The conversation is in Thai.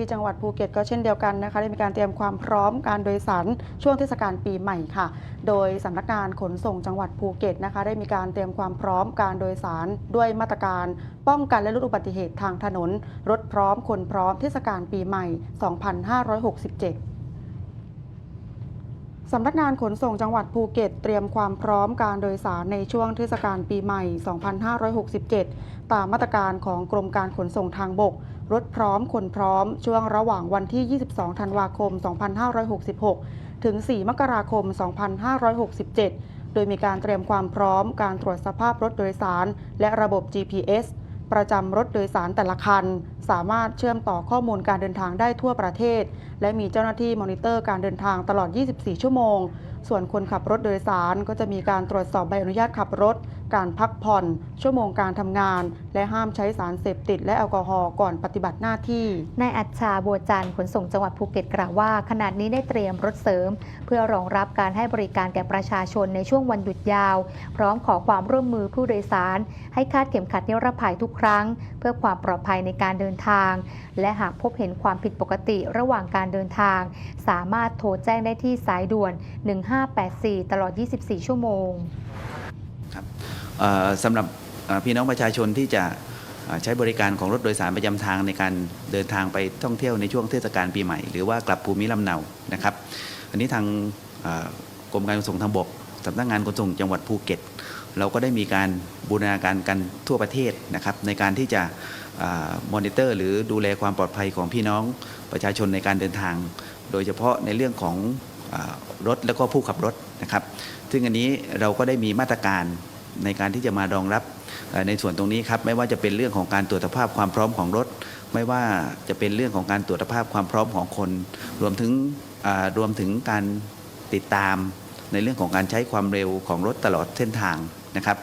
ที่จังหวัดภูเก็ตก็เช่นเดียวกันนะคะได้มีการเตรียมความพร้อมการโดยสารช่วงเทศกาลปีใหม่ค่ะ โดยสำนักงานขนส่งจังหวัดภูเก็ตนะคะได้มีการเตรียมความพร้อมการโดยสารด้วยมาตรการ ป้องกันและลดอุบัติเหตุทางถนน รถพร้อมคนพร้อมเทศกาลปีใหม่ 2567 สำนักงานขนส่งจังหวัดภูเก็ต เตรียมความพร้อมการโดยสารในช่วงเทศกาลปีใหม่ 2567 ตามมาตรการของกรมการขนส่งทางบก รถพร้อมคนพร้อม ช่วงระหว่างวันที่ 22 ธันวาคม 2566 ถึง 4 มกราคม 2567 โดยมีการเตรียมความพร้อมการตรวจสภาพรถโดยสาร และระบบ GPS ประจำรถโดยสารแต่ละคัน สามารถเชื่อมต่อข้อมูลการเดินทางได้ทั่วประเทศ และมีเจ้าหน้าที่มอนิเตอร์การเดินทางตลอด 24 ชั่วโมง ส่วนคนขับรถโดยสารก็จะมีการตรวจสอบใบอนุญาตขับรถ การพักผ่อน ชั่วโมงการทำงาน และห้ามใช้สารเสพติดและแอลกอฮอล์ก่อนปฏิบัติหน้าที่ นายอัจฉาบัวจันทร์ขนส่งจังหวัดภูเก็ตกล่าวว่า ขณะนี้ได้เตรียมรถเสริม เพื่อรองรับการให้บริการแก่ประชาชนในช่วงวันหยุดยาว พร้อมขอความร่วมมือผู้โดยสาร ให้คาดเข็มขัดนิรภัยทุกครั้ง เพื่อความปลอดภัยในการเดินทาง และหากพบเห็นความผิดปกติระหว่างการเดินทาง สามารถโทรแจ้งได้ที่สายด่วน 1584 ตลอด 24 ชั่วโมง สำหรับพี่น้องประชาชนที่จะใช้บริการของรถโดยสารประจำทางในการเดินทางไปท่องเที่ยวในช่วงเทศกาลปีใหม่ หรือว่ากลับภูมิลำเนานะครับ อันนี้ทางกรมการขนส่งทางบกสำนักงานขนส่งจังหวัดภูเก็ต เราก็ได้มีการบูรณาการกันทั่วประเทศนะครับ ในการที่จะมอนิเตอร์ หรือดูแลความปลอดภัยของพี่น้องประชาชนในการเดินทาง โดยเฉพาะในเรื่องของอรถและก็ผู้ขับรถนะครับ ซึ่งอันนี้เราก็ได้มีมาตรการ ในการที่จะมารองรับในส่วนตรงนี้ครับไม่ว่าจะเป็นเรื่องของการตรวจสภาพความพร้อมของรถ ไม่ว่าจะเป็นเรื่องของการตรวจสภาพความพร้อมของคน รวมถึงรวมถึงการติดตามในเรื่องของการใช้ความเร็วของรถตลอดเส้นทางนะครับ